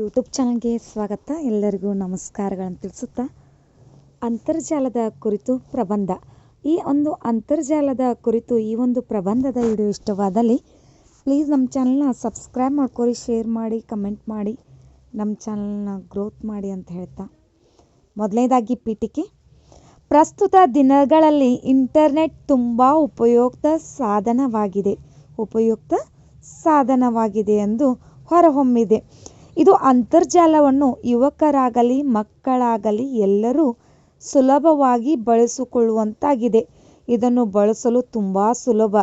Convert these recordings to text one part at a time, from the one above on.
YouTube ಚಾನಲ್ಗೆ ಸ್ವಾಗತ. ಎಲ್ಲರಿಗೂ ನಮಸ್ಕಾರಗಳನ್ನು ತಿಳಿಸುತ್ತಾ, ಅಂತರ್ಜಾಲದ ಕುರಿತು ಪ್ರಬಂಧ. ಈ ಒಂದು ಅಂತರ್ಜಾಲದ ಕುರಿತು, ಈ ಒಂದು ಪ್ರಬಂಧದ ವಿಡಿಯೋ ಇಷ್ಟವಾದಲ್ಲಿ ಪ್ಲೀಸ್ ನಮ್ಮ ಚಾನಲ್ನ ಸಬ್ಸ್ಕ್ರೈಬ್ ಮಾಡ್ಕೊರಿ ಶೇರ್ ಮಾಡಿ ಕಮೆಂಟ್ ಮಾಡಿ, ನಮ್ಮ ಚಾನಲ್ನ ಗ್ರೋತ್ ಮಾಡಿ ಅಂತ ಹೇಳ್ತಾ. ಮೊದಲನೇದಾಗಿ ಪೀಠಿಕೆ. ಪ್ರಸ್ತುತ ದಿನಗಳಲ್ಲಿ ಇಂಟರ್ನೆಟ್ ತುಂಬ ಉಪಯುಕ್ತ ಸಾಧನವಾಗಿದೆ. ಉಪಯುಕ್ತ ಸಾಧನವಾಗಿದೆ ಎಂದು ಹೊರಹೊಮ್ಮಿದೆ. ಇದು ಅಂತರ್ಜಾಲವನ್ನು ಯುವಕರಾಗಲಿ, ಮಕ್ಕಳಾಗಲಿ ಎಲ್ಲರೂ ಸುಲಭವಾಗಿ ಬಳಸಿಕೊಳ್ಳುವಂತಾಗಿದೆ. ಇದನ್ನು ಬಳಸಲು ತುಂಬ ಸುಲಭ.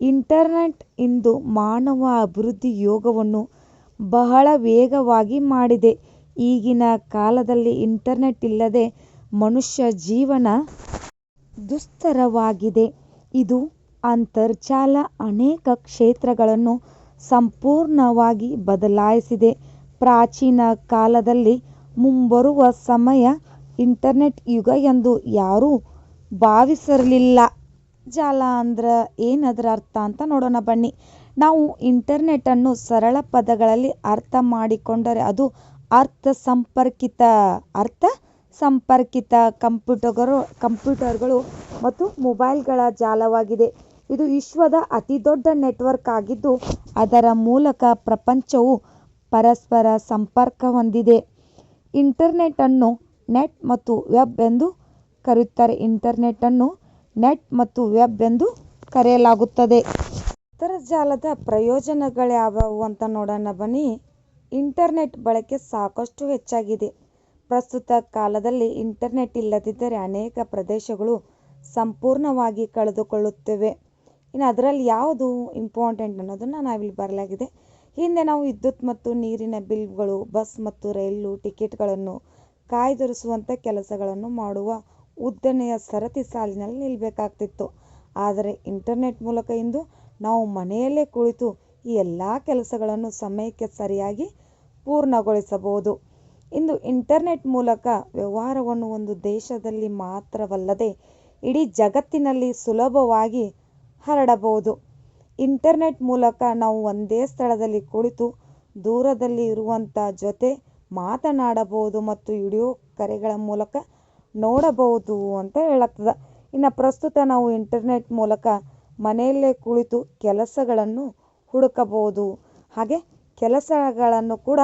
ಇಂಟರ್ನೆಟ್ ಇಂದು ಮಾನವ ಅಭಿವೃದ್ಧಿ ಯೋಗವನ್ನು ಬಹಳ ವೇಗವಾಗಿ ಮಾಡಿದೆ. ಈಗಿನ ಕಾಲದಲ್ಲಿ ಇಂಟರ್ನೆಟ್ ಇಲ್ಲದೆ ಮನುಷ್ಯ ಜೀವನ ದುಸ್ತರವಾಗಿದೆ. ಇದು ಅಂತರ್ಜಾಲ ಅನೇಕ ಕ್ಷೇತ್ರಗಳನ್ನು ಸಂಪೂರ್ಣವಾಗಿ ಬದಲಾಯಿಸಿದೆ. ಪ್ರಾಚೀನ ಕಾಲದಲ್ಲಿ ಮುಂಬರುವ ಸಮಯ ಇಂಟರ್ನೆಟ್ ಯುಗ ಎಂದು ಯಾರೂ ಭಾವಿಸಿರಲಿಲ್ಲ ಜಾಲ ಅಂದ್ರೆ ಏನದರ ಅರ್ಥ ಅಂತ ನೋಡೋಣ ಬನ್ನಿ. ನಾವು ಇಂಟರ್ನೆಟನ್ನು ಸರಳ ಪದಗಳಲ್ಲಿ ಅರ್ಥ ಮಾಡಿಕೊಂಡರೆ ಅದು ಅರ್ಥ ಸಂಪರ್ಕಿತ ಅರ್ಥ ಸಂಪರ್ಕಿತ ಕಂಪ್ಯೂಟರ್ಗಳು ಕಂಪ್ಯೂಟರ್ಗಳು ಮತ್ತು ಮೊಬೈಲ್ಗಳ ಜಾಲವಾಗಿದೆ. ಇದು ವಿಶ್ವದ ಅತಿದೊಡ್ಡ ನೆಟ್ವರ್ಕ್ ಆಗಿದ್ದು ಅದರ ಮೂಲಕ ಪ್ರಪಂಚವು ಪರಸ್ಪರ ಸಂಪರ್ಕ ಹೊಂದಿದೆ. ಇಂಟರ್ನೆಟ್ಟನ್ನು ನೆಟ್ ಮತ್ತು ವೆಬ್ ಎಂದು ಕರೆಯುತ್ತಾರೆ. ಇಂಟರ್ನೆಟ್ಟನ್ನು ನೆಟ್ ಮತ್ತು ವೆಬ್ ಎಂದು ಕರೆಯಲಾಗುತ್ತದೆ. ಅಂತರ್ಜಾಲದ ಪ್ರಯೋಜನಗಳ್ಯಾವುವು ಅಂತ ನೋಡೋಣ ಬನ್ನಿ. ಇಂಟರ್ನೆಟ್ ಬಳಕೆ ಸಾಕಷ್ಟು ಹೆಚ್ಚಾಗಿದೆ. ಪ್ರಸ್ತುತ ಕಾಲದಲ್ಲಿ ಇಂಟರ್ನೆಟ್ ಇಲ್ಲದಿದ್ದರೆ ಅನೇಕ ಪ್ರದೇಶಗಳು ಸಂಪೂರ್ಣವಾಗಿ ಕಳೆದುಕೊಳ್ಳುತ್ತವೆ. ಇನ್ನು ಅದರಲ್ಲಿ ಯಾವುದು ಇಂಪಾರ್ಟೆಂಟ್ ಅನ್ನೋದನ್ನು ನಾವಿಲ್ಲಿ ಬರಲಾಗಿದೆ ಹಿಂದೆ ನಾವು ವಿದ್ಯುತ್ ಮತ್ತು ನೀರಿನ ಬಿಲ್ಗಳು, ಬಸ್ ಮತ್ತು ರೈಲು ಟಿಕೆಟ್ಗಳನ್ನು ಕಾಯ್ದಿರಿಸುವಂಥ ಕೆಲಸಗಳನ್ನು ಮಾಡುವ ಉದ್ದನೆಯ ಸರತಿ ಸಾಲಿನಲ್ಲಿ ನಿಲ್ಲಬೇಕಾಗ್ತಿತ್ತು ಆದರೆ ಇಂಟರ್ನೆಟ್ ಮೂಲಕ ಇಂದು ನಾವು ಮನೆಯಲ್ಲೇ ಕುಳಿತು ಈ ಎಲ್ಲ ಕೆಲಸಗಳನ್ನು ಸಮಯಕ್ಕೆ ಸರಿಯಾಗಿ ಪೂರ್ಣಗೊಳಿಸಬಹುದು. ಇಂದು ಇಂಟರ್ನೆಟ್ ಮೂಲಕ ವ್ಯವಹಾರವನ್ನು ಒಂದು ದೇಶದಲ್ಲಿ ಮಾತ್ರವಲ್ಲದೆ ಇಡೀ ಜಗತ್ತಿನಲ್ಲಿ ಸುಲಭವಾಗಿ ಹರಡಬಹುದು. ಇಂಟರ್ನೆಟ್ ಮೂಲಕ ನಾವು ಒಂದೇ ಸ್ಥಳದಲ್ಲಿ ಕುಳಿತು ದೂರದಲ್ಲಿ ಇರುವಂಥ ಜೊತೆ ಮಾತನಾಡಬಹುದು ಮತ್ತು ವಿಡಿಯೋ ಕರೆಗಳ ಮೂಲಕ ನೋಡಬಹುದು ಅಂತ ಹೇಳಾಗ್ತದೆ ಇನ್ನು ಪ್ರಸ್ತುತ ನಾವು ಇಂಟರ್ನೆಟ್ ಮೂಲಕ ಮನೆಯಲ್ಲೇ ಕುಳಿತು ಕೆಲಸಗಳನ್ನು ಹುಡುಕಬಹುದು. ಹಾಗೆ ಕೆಲಸಗಳನ್ನು ಕೂಡ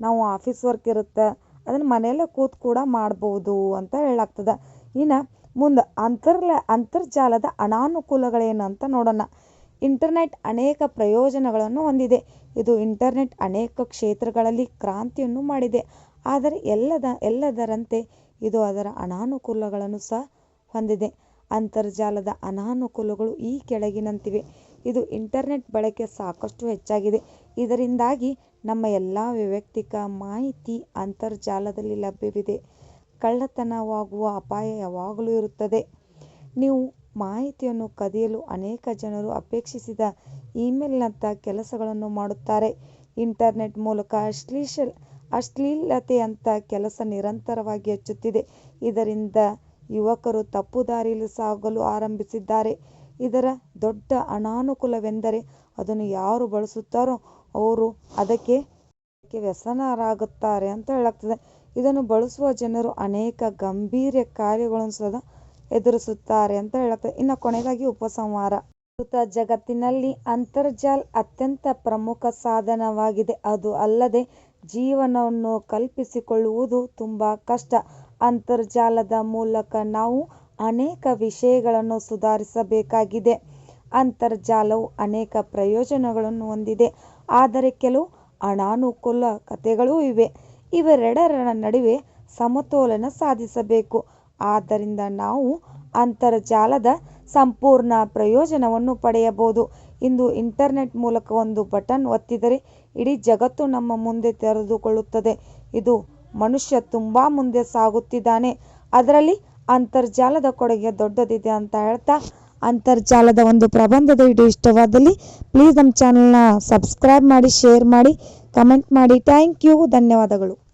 ನಾವು ಆಫೀಸ್ ವರ್ಕ್ ಇರುತ್ತೆ, ಅದನ್ನು ಮನೆಯಲ್ಲೇ ಕೂತು ಕೂಡ ಮಾಡಬಹುದು ಅಂತ ಹೇಳಾಗ್ತದೆ. ಇನ್ನು ಮುಂದೆ ಅಂತರ್ಲ, ಅಂತರ್ಜಾಲದ ಅನಾನುಕೂಲಗಳೇನು ಅಂತ ನೋಡೋಣ. ಇಂಟರ್ನೆಟ್ ಅನೇಕ ಪ್ರಯೋಜನಗಳನ್ನು ಹೊಂದಿದೆ. ಇದು ಇಂಟರ್ನೆಟ್ ಅನೇಕ ಕ್ಷೇತ್ರಗಳಲ್ಲಿ ಕ್ರಾಂತಿಯನ್ನು ಮಾಡಿದೆ. ಆದರೆ ಎಲ್ಲದ, ಎಲ್ಲದರಂತೆ ಇದು ಅದರ ಅನಾನುಕೂಲಗಳನ್ನು ಸಹ ಹೊಂದಿದೆ. ಅಂತರ್ಜಾಲದ ಅನಾನುಕೂಲಗಳು ಈ ಕೆಳಗಿನಂತಿವೆ. ಇದು ಇಂಟರ್ನೆಟ್ ಬಳಕೆ ಸಾಕಷ್ಟು ಹೆಚ್ಚಾಗಿದೆ. ಇದರಿಂದಾಗಿ ನಮ್ಮ ಎಲ್ಲ ವೈಯಕ್ತಿಕ ಮಾಹಿತಿ ಅಂತರ್ಜಾಲದಲ್ಲಿ ಲಭ್ಯವಿದೆ. ಕಳ್ಳತನವಾಗುವ ಅಪಾಯ ಯಾವಾಗಲೂ ಇರುತ್ತದೆ. ನೀವು ಮಾಹಿತಿಯನ್ನು ಕದಿಯಲು ಅನೇಕ ಜನರು ಅಪೇಕ್ಷಿಸಿದ ಇಮೇಲ್ನಂಥ ಕೆಲಸಗಳನ್ನು ಮಾಡುತ್ತಾರೆ. ಇಂಟರ್ನೆಟ್ ಮೂಲಕ ಅಶ್ಲೀಲತೆಯಂಥ ಕೆಲಸ ನಿರಂತರವಾಗಿ ಹೆಚ್ಚುತ್ತಿದೆ. ಇದರಿಂದ ಯುವಕರು ತಪ್ಪು ದಾರಿಯಲ್ಲಿ ಸಾಗಲು ಆರಂಭಿಸಿದ್ದಾರೆ. ಇದರ ದೊಡ್ಡ ಅನಾನುಕೂಲವೆಂದರೆ ಅದನ್ನು ಯಾರು ಬಳಸುತ್ತಾರೋ ಅವರು ಅದಕ್ಕೆ ವ್ಯಸನರಾಗುತ್ತಾರೆ ಅಂತ ಹೇಳಾಗ್ತದೆ ಇದನ್ನು ಬಳಸುವ ಜನರು ಅನೇಕ ಗಂಭೀರ ಕಾರ್ಯಗಳನ್ನು ಸಹ ಎದುರಿಸುತ್ತಾರೆ ಅಂತ ಹೇಳುತ್ತೆ. ಇನ್ನು ಕೊನೆಯದಾಗಿ ಉಪಸಂಹಾರ. ಪ್ರಸ್ತುತ ಜಗತ್ತಿನಲ್ಲಿ ಅಂತರ್ಜಾಲ ಅತ್ಯಂತ ಪ್ರಮುಖ ಸಾಧನವಾಗಿದೆ. ಅದು ಅಲ್ಲದೆ ಜೀವನವನ್ನು ಕಲ್ಪಿಸಿಕೊಳ್ಳುವುದು ತುಂಬ ಕಷ್ಟ. ಅಂತರ್ಜಾಲದ ಮೂಲಕ ನಾವು ಅನೇಕ ವಿಷಯಗಳನ್ನು ಸುಧಾರಿಸಬೇಕಾಗಿದೆ. ಅಂತರ್ಜಾಲವು ಅನೇಕ ಪ್ರಯೋಜನಗಳನ್ನು ಹೊಂದಿದೆ. ಆದರೆ ಕೆಲವು ಅನಾನುಕೂಲ ಕಥೆಗಳೂ ಇವೆ. ಇವೆರಡರ ನಡುವೆ ಸಮತೋಲನ ಸಾಧಿಸಬೇಕು. ಆದ್ದರಿಂದ ನಾವು ಅಂತರ್ಜಾಲದ ಸಂಪೂರ್ಣ ಪ್ರಯೋಜನವನ್ನು ಪಡೆಯಬಹುದು. ಇಂದು ಇಂಟರ್ನೆಟ್ ಮೂಲಕ ಒಂದು ಬಟನ್ ಒತ್ತಿದರೆ ಇಡೀ ಜಗತ್ತು ನಮ್ಮ ಮುಂದೆ ತೆರೆದುಕೊಳ್ಳುತ್ತದೆ. ಇದು ಮನುಷ್ಯ ತುಂಬ ಮುಂದೆ ಸಾಗುತ್ತಿದ್ದಾನೆ. ಅದರಲ್ಲಿ ಅಂತರ್ಜಾಲದ ಕೊಡುಗೆ ದೊಡ್ಡದಿದೆ ಅಂತ ಹೇಳ್ತಾ, ಅಂತರ್ಜಾಲದ ಒಂದು ಪ್ರಬಂಧದ ವಿಡಿಯೋ ಇಷ್ಟವಾದಲ್ಲಿ ಪ್ಲೀಸ್ ನಮ್ಮ ಚಾನಲ್ನ ಸಬ್ಸ್ಕ್ರೈಬ್ ಮಾಡಿ ಶೇರ್ ಮಾಡಿ ಕಮೆಂಟ್ ಮಾಡಿ. ಥ್ಯಾಂಕ್ ಯು ಧನ್ಯವಾದಗಳು.